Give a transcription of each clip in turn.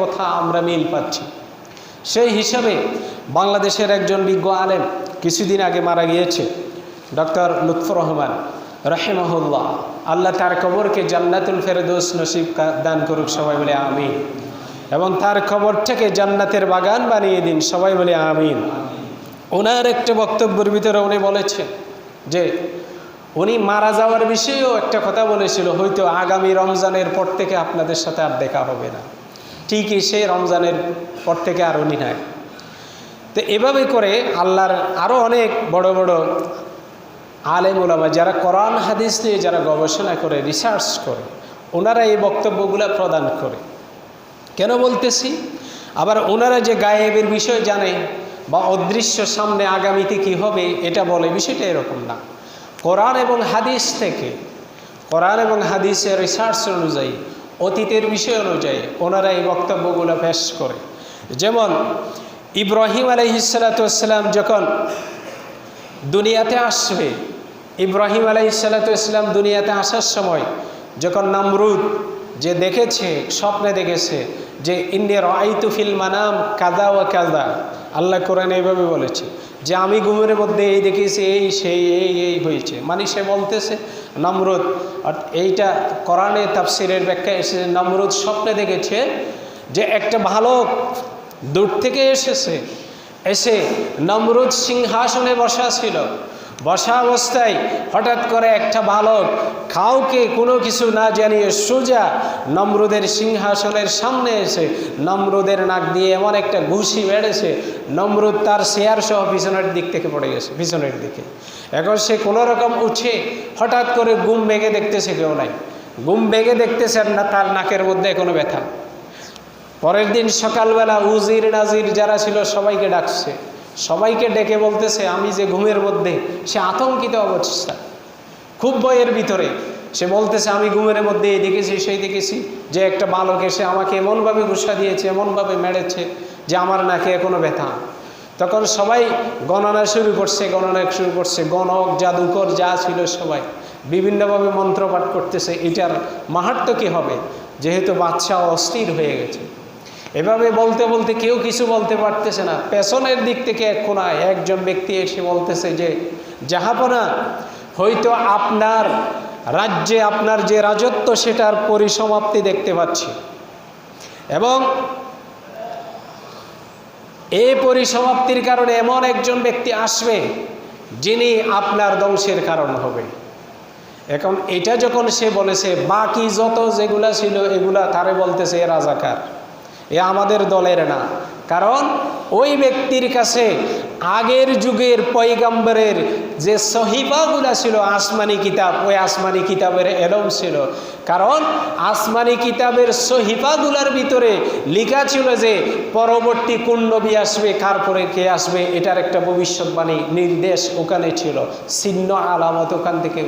কথা আমরা মিল পাচ্ছি। সেই হিসাবে বাংলাদেশের একজন বিজ্ঞ আলেম কিছুদিন আগে মারা গিয়েছে, ডক্টর লুৎফর রহমান রাহেমহল্লা আল্লাহ তার কবরকে জান্নাতুল ফেরদোস নসিব দান করুক, সবাই বলে আমিন। এবং তার কবরটাকে জান্নাতের বাগান বানিয়ে দিন, সবাই বলে আমিন। ওনার একটা বক্তব্যের ভিতরে উনি বলেছেন যে, উনি মারা যাওয়ার বিষয়েও একটা কথা বলেছিল, হয়তো আগামী রমজানের পর থেকে আপনাদের সাথে আর দেখা হবে না। ঠিকই এসে রমজানের পর থেকে আর উনি নাই। তো এভাবে করে আল্লাহর আরও অনেক বড় বড় আলেম ওলামা যারা কোরআন, হাদিস নিয়ে যারা গবেষণা করে রিসার্চ করে, ওনারা এই বক্তব্যগুলো প্রদান করে। কেন বলতেছি? আবার ওনারা যে গায়েবের বিষয় জানে বা অদৃশ্য সামনে আগামীতে কি হবে, এটা বলে, বিষয়টা এরকম না। কোরআন এবং হাদিস থেকে, কোরআন এবং হাদিসের রিসার্চ অনুযায়ী অতীতের বিষয় অনুযায়ী ওনারা এই বক্তব্যগুলো পেশ করে। যেমন, ইব্রাহিম আলহিসাল্লাম যখন দুনিয়াতে আসবে, ইব্রাহিম আলাইসাল্লাম দুনিয়াতে আসার সময় যখন নামরুদ যে দেখেছে, স্বপ্নে দেখেছে যে ইন্ডিয়ার আইতুফিল মানাম কাদা ও কাদা আল্লাহ কোরআন এইভাবে বলেছে যে আমি ঘুমের মধ্যে এই দেখেছি এই, সেই, এই এই হয়েছে। মানে সে বলতেছে, নমরুদ এইটা কোরআনে তাফসিরের ব্যাখ্যা এসেছে, নমরুদ স্বপ্নে দেখেছে যে একটা ভালো দূর থেকে এসেছে। এসে নমরুদ সিংহাসনে বসা ছিল। বসা অবস্থায় হঠাৎ করে একটা বালক কাউকে কোনো কিছু না জানিয়ে সোজা নমরুদের সিংহাসনের সামনে এসে নমরুদের নাক দিয়ে এমন একটা ঘুষি বেড়েছে নমরুদ তার শেয়ার সহ পিছনের দিক থেকে পড়ে গেছে, পিছনের দিকে। এখন সে কোনো রকম উঠে হঠাৎ করে গুম ভেঙে দেখতেছে কেউ নাই। গুম ভেঙে দেখতেছে না, তার নাকের মধ্যে কোনো ব্যথা। পরের দিন সকালবেলা উজির নাজির যারা ছিল সবাইকে ডাকছে। সবাইকে ডেকে বলতেছে, আমি যে ঘুমের মধ্যে, সে আতঙ্কিত অবস্থা। খুব ভয়ের ভিতরে সে বলতেছে, আমি ঘুমের মধ্যে এই দেখেছি, সেই দেখেছি যে একটা বালক এসে আমাকে এমনভাবে ঘুষা দিয়েছে, এমনভাবে মেরেছে যে আমার নাকে এখনও ব্যথা। তখন সবাই গণনা শুরু করছে, গণনা শুরু করছে। গণক, জাদুকর যা ছিল সবাই বিভিন্নভাবে মন্ত্রপাঠ করতেছে, এটার মাহাত্ম কী হবে? যেহেতু বাচ্চা অস্থির হয়ে গেছে। এভাবে বলতে বলতে কেউ কিছু বলতে পারতেছে না। পেছনের দিক থেকে এক কোনায় একজন ব্যক্তি এসে বলতেছে যে, জাহাপনা, হয়তো আপনার রাজ্যে আপনার যে রাজত্ব সেটার পরিসমাপ্তি দেখতে পাচ্ছি। এবং এই পরিসমাপ্তির কারণে এমন একজন ব্যক্তি আসবে, যিনি আপনার ধ্বংসের কারণ হবে। এখন এটা যখন সে বলেছে, বাকি যত যেগুলা ছিল এগুলা তারে বলতেছে এ রাজাকার। এ আমাদের দলের না। কারণ ওই ব্যক্তির কাছে আগের যুগের পৈগম্বরের যে সহিফাগুলা ছিল, আসমানি কিতাব, ওই আসমানি কিতাবের এলম ছিল। কারণ আসমানি কিতাবের সহিফাগুলার ভিতরে লেখা ছিল যে, পরবর্তী কোন নবী আসবে, কার পরে কে আসবে, এটার একটা ভবিষ্যৎবাণী নির্দেশ ওখানে ছিল। চিহ্ন আলামত ওখান থেকে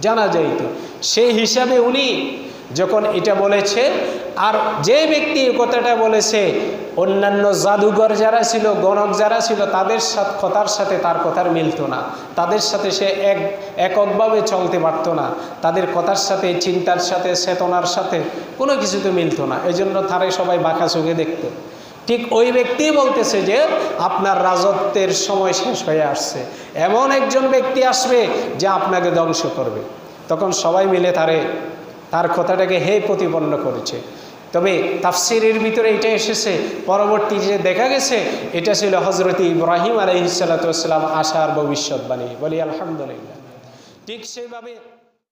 জানা যাইত। সেই হিসাবে উনি যখন এটা বলেছে আর যে ব্যক্তি কথাটা বলেছে, অন্যান্য জাদুঘর যারা ছিল, গণক যারা ছিল, তাদের সাথে কথার সাথে তার কথার মিলতো না। তাদের সাথে সে এক এককভাবে চলতে পারতো না। তাদের কথার সাথে, চিন্তার সাথে, চেতনার সাথে কোনো কিছুতে মিলতো না। এই জন্য তারে সবাই বাঁকা চোখে দেখত। ঠিক ওই ব্যক্তিই বলতেছে যে, আপনার রাজত্বের সময় শেষ হয়ে আসছে। এমন একজন ব্যক্তি আসবে যে আপনাকে ধ্বংস করবে। তখন সবাই মিলে তারে তার কথাটাকে হে প্রতিপন্ন করেছে। তবে তাফসিরের ভিতরে এটা এসেছে, পরবর্তী যে দেখা গেছে, এটা ছিল হজরত ইব্রাহিম আলহিসাল্লাম আশার ভবিষ্যৎবাণী। বলি আলহামদুলিল্লাহ। ঠিক সেইভাবে